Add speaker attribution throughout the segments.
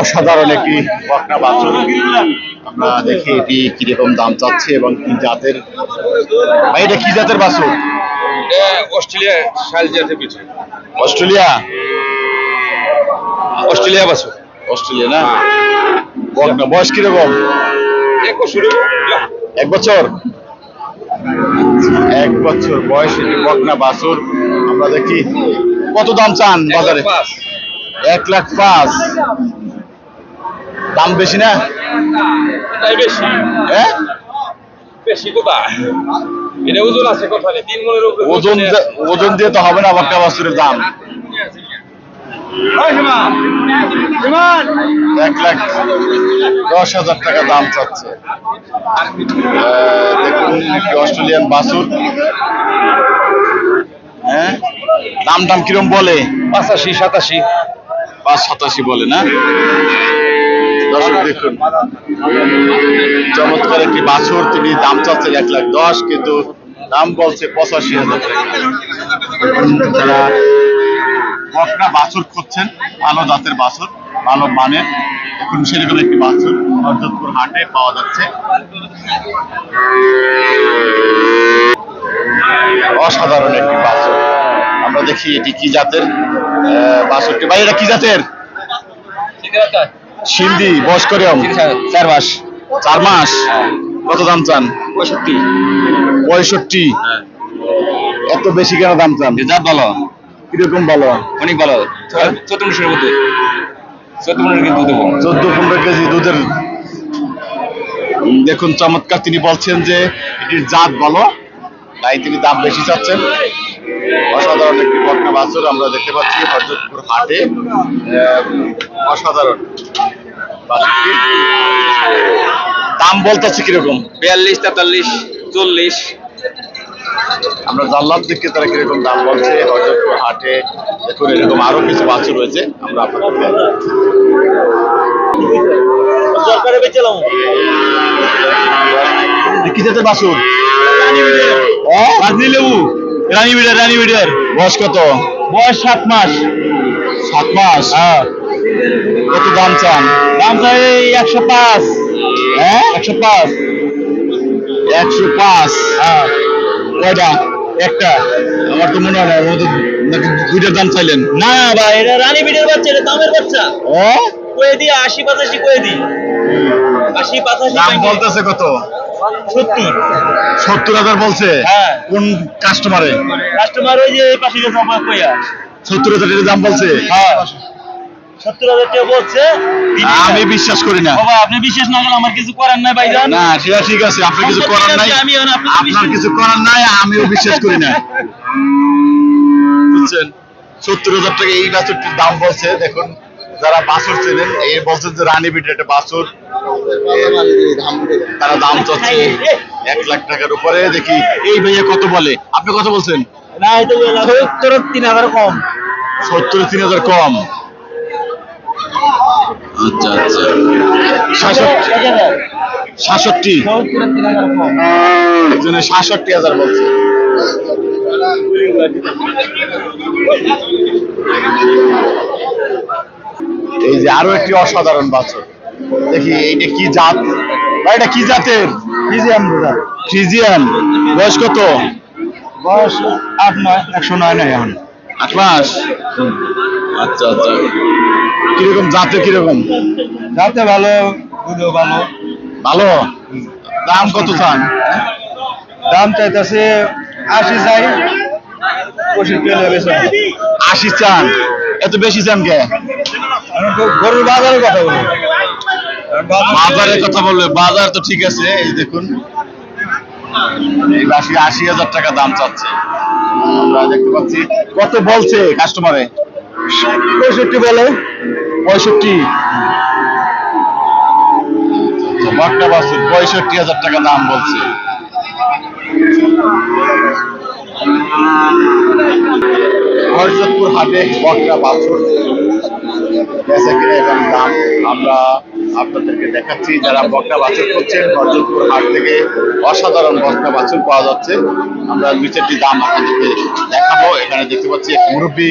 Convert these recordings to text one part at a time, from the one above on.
Speaker 1: অসাধারণ একটি বকনা বাছুর। আমরা দেখি এটি কীরকম দাম চাচ্ছে এবং কি জাতের ভাই এটা কি জাতের বাছুর?
Speaker 2: অস্ট্রেলিয়া শাল জাতের পিছু
Speaker 1: অস্ট্রেলিয়া?
Speaker 2: অস্ট্রেলিয়া বাসু
Speaker 1: অস্ট্রেলিয়া না? বকনা। বয়স কীরকম?
Speaker 2: এক
Speaker 1: বছর? এক বছর বয়সে বকনা বাছুর। আমরা দেখি কত দাম চান বাজারে? এক লাখ পাঁচ। দাম বেশি না?
Speaker 2: বেশি।
Speaker 1: হ্যাঁ
Speaker 2: এটা ওজন আছে তিন মনের উপরে
Speaker 1: ওজন ওজন দিয়ে তো হবে না বকনা বাছুরের দাম। এক লাখ দশ হাজার টাকা দাম চাচ্ছে। দেখুন অস্ট্রেলিয়ান বাছুর। হ্যাঁ দাম দাম কিরম বলে?
Speaker 2: পাঁচাশি সাতাশি।
Speaker 1: পাঁচ সাতাশি বলে না? দেখুন। চমৎকার একটি বাছুর, তিনি দাম চাচ্ছেন এক লাখ দশ, কিন্তু দাম বলছে পঁচাশি হাজার যারা বকনা বাছুর খুঁজছেন, ভালো জাতের বাছুর, ভালো মানের এখন সেরকম একটি বাছুর হরজতপুর হাটে পাওয়া যাচ্ছে। অসাধারণ একটি বাছুর। আমরা দেখি এটি কি জাতের বাছুরটি। ভাই, এটা কি জাতের? সিন্ধি বয়স করে
Speaker 2: চার মাস।
Speaker 1: চার মাস। কত দাম চান?
Speaker 2: পঁয়ষট্টি।
Speaker 1: পঁয়ষট্টি। এত বেশি কেন দাম চান?
Speaker 2: জাত ভালো।
Speaker 1: কীরকম ভালো?
Speaker 2: অনেক ভালো। চোদ্দ মিনিটের মধ্যে। চোদ্দ মিনিট কিন্তু দেবো।
Speaker 1: চোদ্দ পনেরো কেজি দুধের। দেখুন চমৎকার তিনি বলছেন যে এটির জাত ভালো। তাই তিনি দাম বেশি চাচ্ছেন। অসাধারণ একটি বকনা বাছুর আমরা দেখতে পাচ্ছি হরজতপুর হাটে। অসাধারণ। দাম বলতেছে কীরকম?
Speaker 2: বিয়াল্লিশ তেতাল্লিশ চল্লিশ।
Speaker 1: আমরা জানলাম দেখতে তারা কীরকম দাম বলছে হরজতপুর হাটে দেখুন এরকম আরও কিছু বাছুর রয়েছে আমরা আপনাদের কি জাতের বাছুর?
Speaker 3: রাজনী লেবু। রানী বিডার রানী বিডার
Speaker 1: বয়স কত?
Speaker 3: বয়স সাত মাস।
Speaker 1: সাত মাস?
Speaker 3: হ্যাঁ।
Speaker 1: কত দাম চান?
Speaker 3: দাম চাই একশো পাঁচ।
Speaker 1: হ্যাঁ?
Speaker 3: একশো পাঁচ।
Speaker 1: একশো পাঁচ।
Speaker 3: হ্যাঁ।
Speaker 1: কয়টা?
Speaker 3: একটা।
Speaker 1: আমার তো মনে হয় না নাকি দুইটার দাম চাইলেন।
Speaker 3: না ভাই এটা রানী বিডের বাচ্চা এটা দামের বাচ্চা।
Speaker 1: ও?
Speaker 3: কয়ে দি আশি পাঁচাশি কয়ে দি আশি পাঁচাশি
Speaker 1: দাম বলতেছে কত?
Speaker 3: সত্তর।
Speaker 1: সত্তর হাজার বলছে?
Speaker 3: হ্যাঁ।
Speaker 1: কোন কাস্টমারে
Speaker 3: কাস্টমার ওই যে পাশে গেছে আমার কইয়া।
Speaker 1: সত্তর হাজার দাম বলছে?
Speaker 3: হ্যাঁ। সত্তর হাজার টাকা বলছে।
Speaker 1: আমি বিশ্বাস করি না।
Speaker 3: বাবা আপনি বিশেষ না গেলে আমার কিছু করার নাই ভাইজান।
Speaker 1: না সেটা ঠিক আছে আপনার কিছু করার নাই।
Speaker 3: আছে, আমি এখন আপনাকে
Speaker 1: আপনার কিছু করার নাই আমিও বিশ্বাস করি না। বুঝছেন? সত্তর হাজার টাকা এই বাছুরটির দাম বলছে দেখুন যারা বাছুর চেনেন এই বলছেন যে রানী বিট একটা বাছুর। তারা দাম চাচ্ছে এক লাখ টাকার উপরে দেখি। এই ভাইয়া কত বলে? আপনি কত বলছেন?
Speaker 3: না এটা সত্তর তিন হাজার কম।
Speaker 1: সত্তর তিন হাজার কম। আচ্ছা আচ্ছা। সাতষট্টি।
Speaker 3: হাজার
Speaker 1: একজনে সাতষট্টি হাজার বলছে। এই যে আরও একটি অসাধারণ বাছর। দেখি এইটা কি জাত? এটা কি জাতের?
Speaker 3: দাদা
Speaker 1: ফ্রিজিয়ান। বয়স কত?
Speaker 3: বয়স আট নয় একশো নয় নয় এখন।
Speaker 1: আট মাস? আচ্ছা আচ্ছা। কীরকম জাতে কীরকম?
Speaker 3: যাতে ভালো দুধও ভালো।
Speaker 1: ভালো? দাম কত চান?
Speaker 3: দাম চাইতেছে আশি চাই বেশি
Speaker 1: আশি চান? এত বেশি চান কে?
Speaker 3: গরুর বাজারের কথা বলি।
Speaker 1: বাজারের কথা বলবে বাজার তো ঠিক আছে এই দেখুন। এই বাসি আশি হাজার টাকা দাম চাচ্ছে। আমরা দেখতে পাচ্ছি কত বলছে কাস্টমারে
Speaker 3: পঁয়ষট্টি বলে।
Speaker 1: পঁয়ষট্টি। পঁয়ষট্টি হাজার টাকা দাম বলছে। আপনাদেরকে দেখাচ্ছি, যারা করছেন হাট থেকে অসাধারণ বকটা বাছুর পাওয়া যাচ্ছে। আমরা দুই চারটি দাম আপনাদেরকে দেখাবো। এখানে দেখতে পাচ্ছি এক মুরব্বী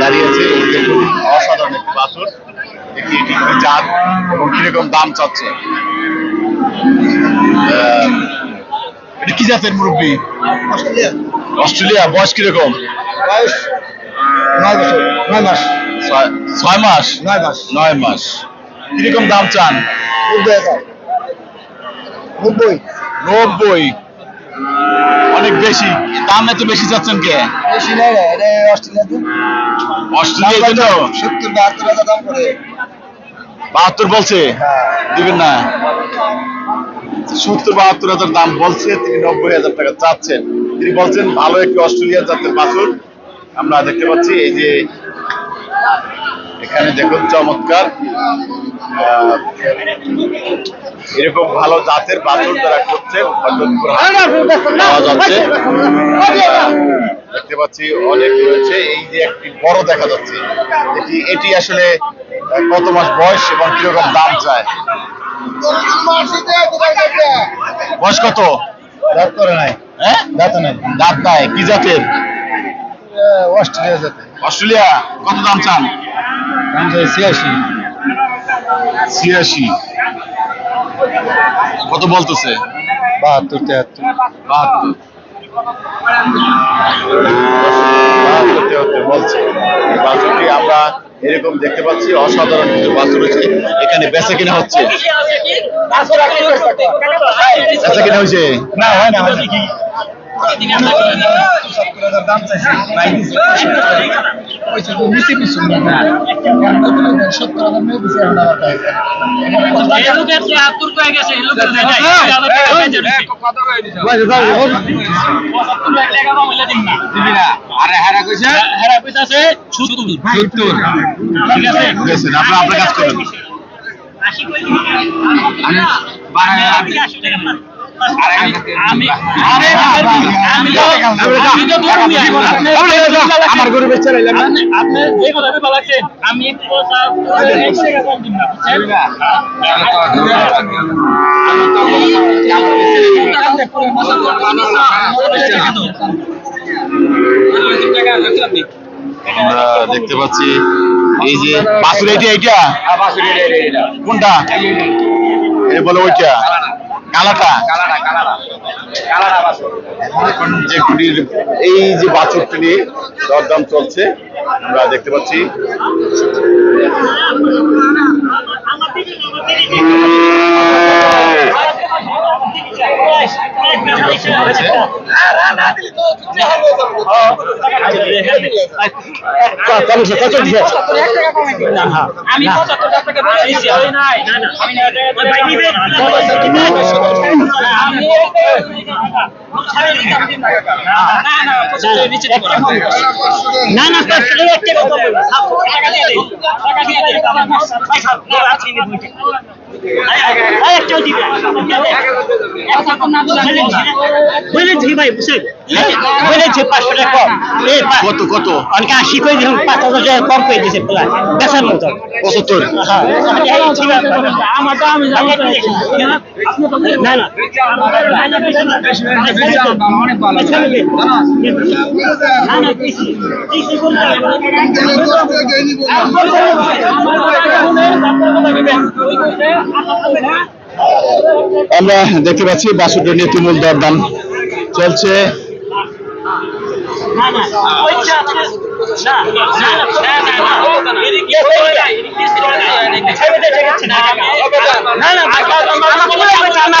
Speaker 1: দাঁড়িয়ে আছে দেখুন অসাধারণ একটি বাছুর দেখি কীরকম দাম চাচ্ছে। এটা কি জাতের মুরব্বী?
Speaker 4: অস্ট্রেলিয়া।
Speaker 1: অস্ট্রেলিয়া বয়স কীরকম?
Speaker 4: বয়স নয় বছর নয় মাস।
Speaker 1: ছয় ছয় মাস?
Speaker 4: নয় মাস।
Speaker 1: নয় মাস। কীরকম দাম চান?
Speaker 4: নব্বই। নব্বই।
Speaker 1: অনেক বেশি। দাম এত বেশি চাচ্ছেন কে?
Speaker 4: বেশি নেই রে এটা অস্ট্রেলিয়াতে
Speaker 1: অস্ট্রেলিয়ার জন্য?
Speaker 4: সত্তর বাহাত্তর হাজার দাম করে।
Speaker 1: বাহাত্তর বলছে?
Speaker 4: হ্যাঁ।
Speaker 1: দিবেন না। সত্তর বাহাত্তর হাজার দাম বলছে তিনি নব্বই হাজার টাকা চাচ্ছেন। তিনি বলছেন ভালো একটি অস্ট্রেলিয়ান জাতের বাছুর। আমরা দেখতে পাচ্ছি এই যে এখানে দেখুন চমৎকার। এরকম ভালো জাতের বাছুর তারা করছে যাচ্ছে। দেখতে পাচ্ছি অনেক রয়েছে। এই যে একটি বড় দেখা যাচ্ছে এটি এটি আসলে কত মাস বয়স এবং কীরকম দাম চায়? বয়স কত?
Speaker 4: দাঁত করে নাই।
Speaker 1: হ্যাঁ?
Speaker 4: দাঁত নাই।
Speaker 1: দাঁত নাই কি জাতের?
Speaker 4: অস্ট্রেলিয়া যাতে
Speaker 1: অস্ট্রেলিয়া কত দাম চান?
Speaker 4: দাম চাই ছিয়াশি।
Speaker 1: ছিয়াশি। কত বলতেছে?
Speaker 4: বাহাত্তর তেহাত্তর।
Speaker 1: বাহাত্তর। বলছে। বাছুরটি আমরা এরকম দেখতে পাচ্ছি অসাধারণ কিছু বাছুর রয়েছে এখানে বেচা কিনা হচ্ছে। বেচা কিনা হয়েছে?
Speaker 4: না হয় না হয়
Speaker 1: আপনার আপনার কাজ করেন।
Speaker 4: আমার গরু বেচা লাইলাম
Speaker 3: আপনি যে কথা বলাচ্ছেন আমি
Speaker 1: আমরা দেখতে পাচ্ছি এই যে বাছুর এইটা? এইটা। কোনটা? এ বলে ওইটা। কালাটা? যে কুটির এই যে বাছরটি নিয়ে দরদাম চলছে আমরা দেখতে পাচ্ছি। চলছে।
Speaker 3: আমি না না টাকা দিয়ে টাকা দিয়ে বলেছি ভাই বুঝছেন বলেছি পাঁচশো টাকা কম এই
Speaker 1: কত কত
Speaker 3: অনেকে আশি করে দিলাম পাঁচ হাজার টাকা কম করে দিয়েছে প্রায় বেচার মতো
Speaker 1: পঁচাত্তর
Speaker 3: না না না
Speaker 1: আমরা দেখতে পাচ্ছি বাছুরটা নিয়ে তুমুল দরদাম চলছে
Speaker 3: না না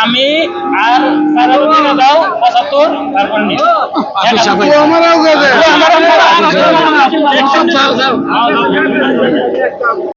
Speaker 3: আমি আর সারা দিনে দাও পঁচাত্তর তারপর নিয়ে
Speaker 4: আমারও গেছে
Speaker 3: আমারও